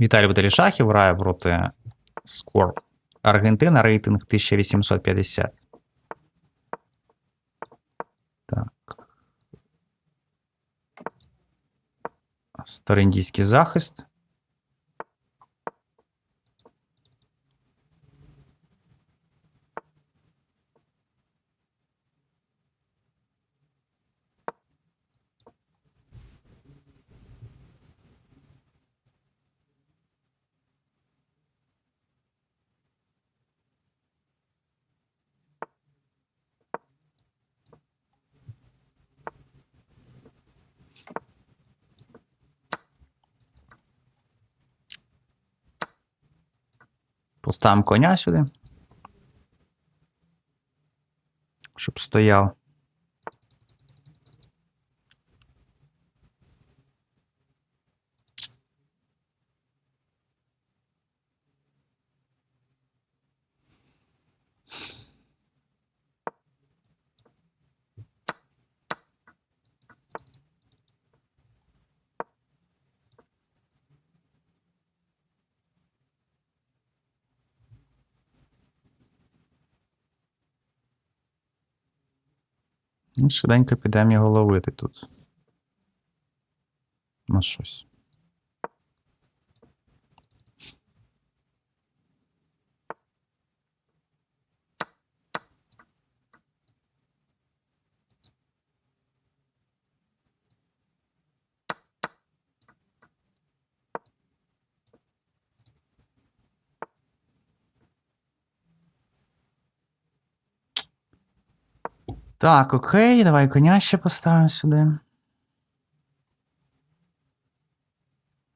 Віталій Баталішахів грає проти Скор. Аргентина, рейтинг 1850. Так. Староіндійський захист. Поставимо коня сюди. Щоб стояв. Швиденько підемо його ловити тут. На щось. Так, окей, давай коня ще поставимо сюди.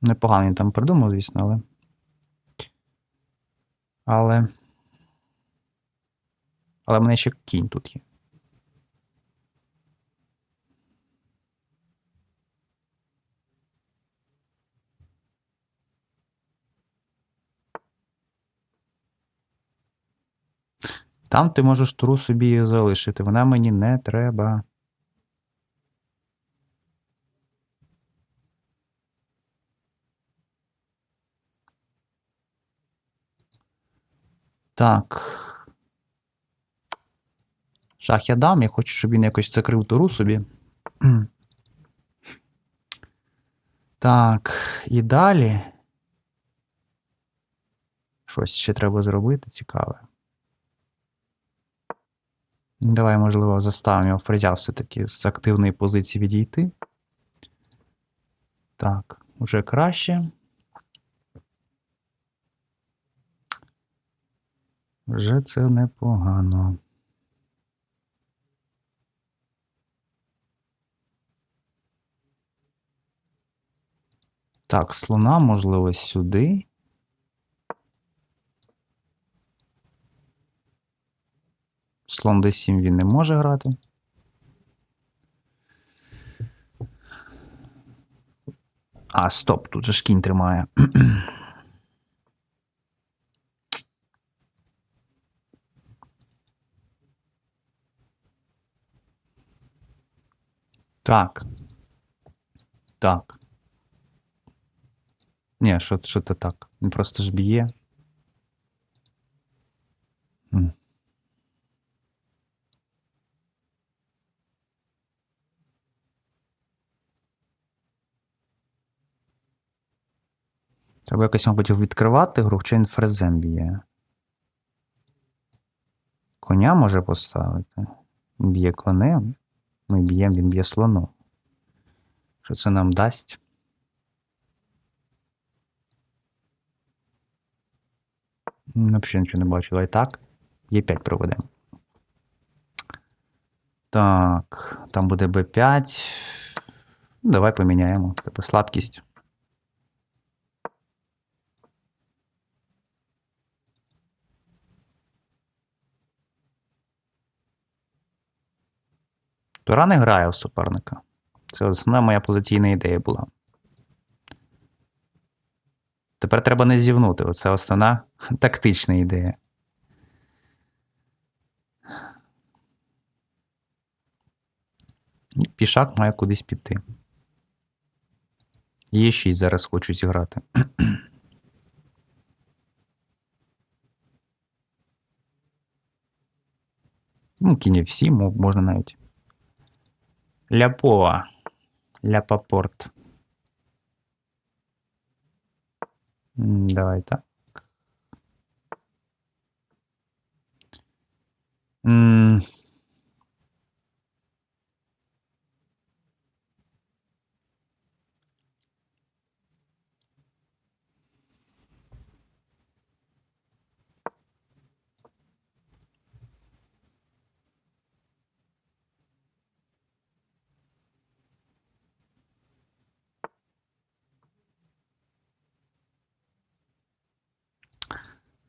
Непогано я там придумав, звісно, але. Але. Але в мене ще кінь тут є. Там ти можеш туру собі залишити. Вона мені не треба. Так. Шах я дам, я хочу, щоб він якось закрив туру собі. Так, і далі. Щось ще треба зробити цікаве. Давай, можливо, заставимо його фрезя все-таки з активної позиції відійти. Так, вже краще. Вже це непогано. Так, слона, можливо, сюди. Слон d7 він не може грати. А, стоп, тут же ж кінь тримає. Так. Так. Ні, що, що це так? Він просто ж б'є. М. Треба якось, мабуть, відкривати гру, чи фрезем б'є. Коня може поставити. Він б'є конем. Ми б'ємо, він б'є слоном. Що це нам дасть? Взагалі нічого не бачу. Давай так. Є5 проведемо. Так, там буде Б5. Ну, Давай поміняємо. Типу слабкість. Тура не грає в суперника. Це основна моя позиційна ідея була. Тепер треба не зівнути. Оце основна тактична ідея. Пішак має кудись піти. Є 6 зараз хочу зіграти. Ну, кінь всі, можна навіть. Ляпова. Ляпопорт. Давай так.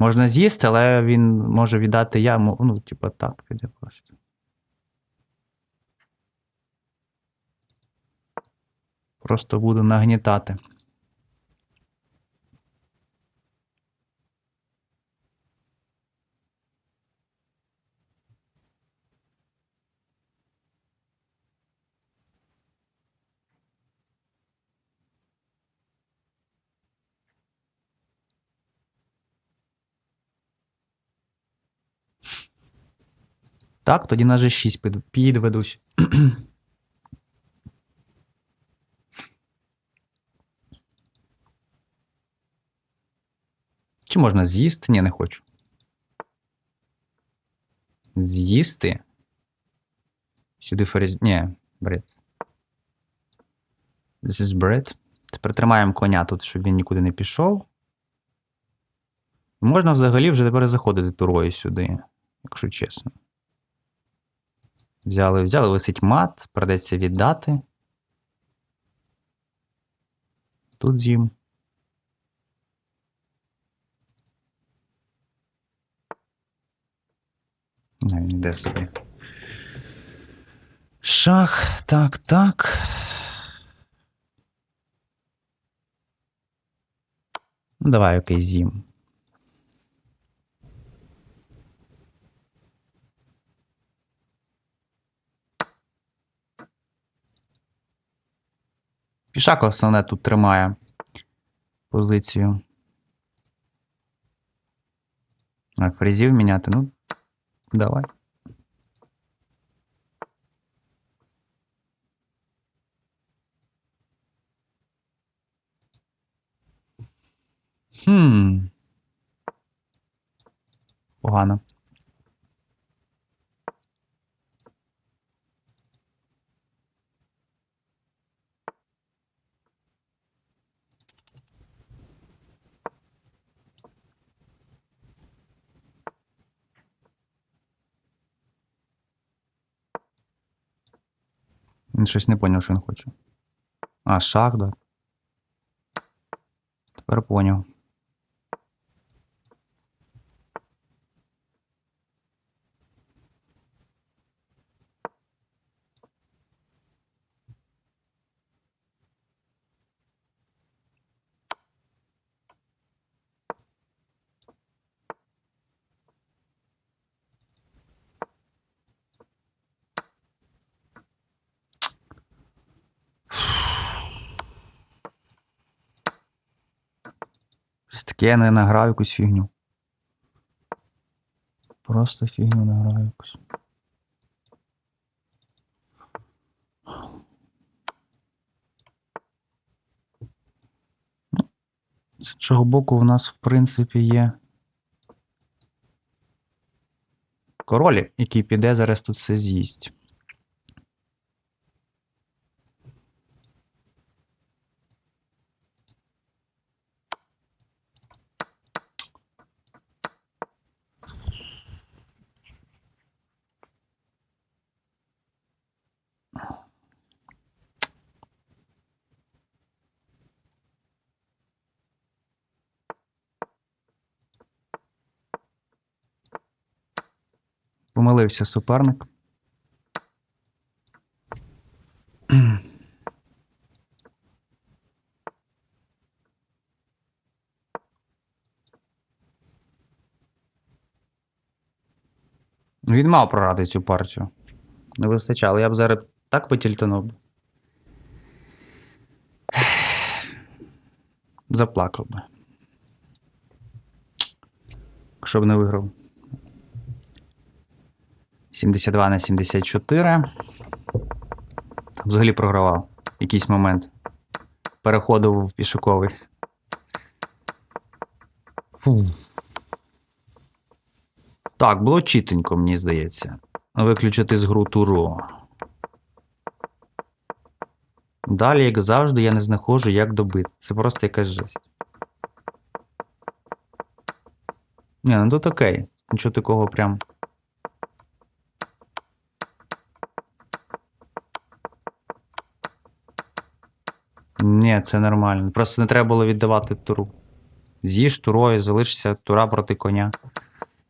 Можна з'їсти, але він може віддати я. мо- Ну, типу, так, просто. Просто буду нагнітати. Так, тоді на G6 підведусь. Чи можна з'їсти? Ні, не хочу. З'їсти? Сюди ферзь. Ні, бред. This is bread. Тепер тримаємо коня тут, щоб він нікуди не пішов. Можна взагалі вже тепер заходити турою сюди, якщо чесно. Взяли, взяли, висить мат, придеться віддати. Тут з'їм. Не, він йде собі. Шах, так, так. Ну, давай, окей, з'їм. Пішак основне тут тримає позицію. Так, фрезів міняти, ну, давай. Хм. Погано. Він щось не поняв, що він хоче. А, шах, да. Тепер поняв. Щось таке я не награв якусь фігню. Просто фігню награв якусь. З іншого боку, в нас, в принципі, є. Король, який піде зараз тут все з'їсть. Помилився суперник. Він мав програти цю партію. Не вистачало. Я б зараз так потільтанув. би. Заплакав би. Якщо б не виграв. 72 на 74. Взагалі програвав якийсь момент. Переходив в пішоковий. Фу. Так, було чітенько, мені здається. Виключити з гру туру. Далі, як завжди, я не знаходжу, як добити. Це просто якась жесть. Ні, ну тут окей. Нічого такого прям. Ні, це нормально. Просто не треба було віддавати туру. З'їж турою, залишишся тура проти коня.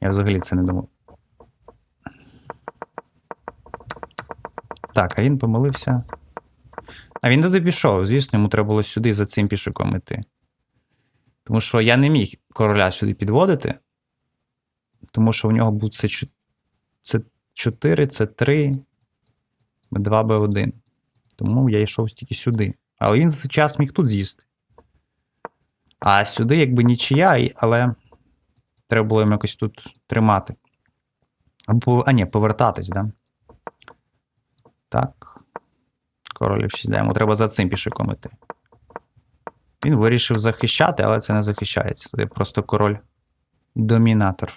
Я взагалі це не думав. Так, а він помилився. А він туди пішов, звісно, йому треба було сюди за цим пішоком іти. Тому що я не міг короля сюди підводити. Тому що у нього був це 4, це 3, 2 Б1. Тому я йшов тільки сюди. Але він за цей час міг тут з'їсти. А сюди, якби нічия, але треба було йому якось тут тримати. Або, а ні, повертатись, да? Так. Король F6, да, треба за цим пішиком іти. Він вирішив захищати, але це не захищається. Туди просто король домінатор.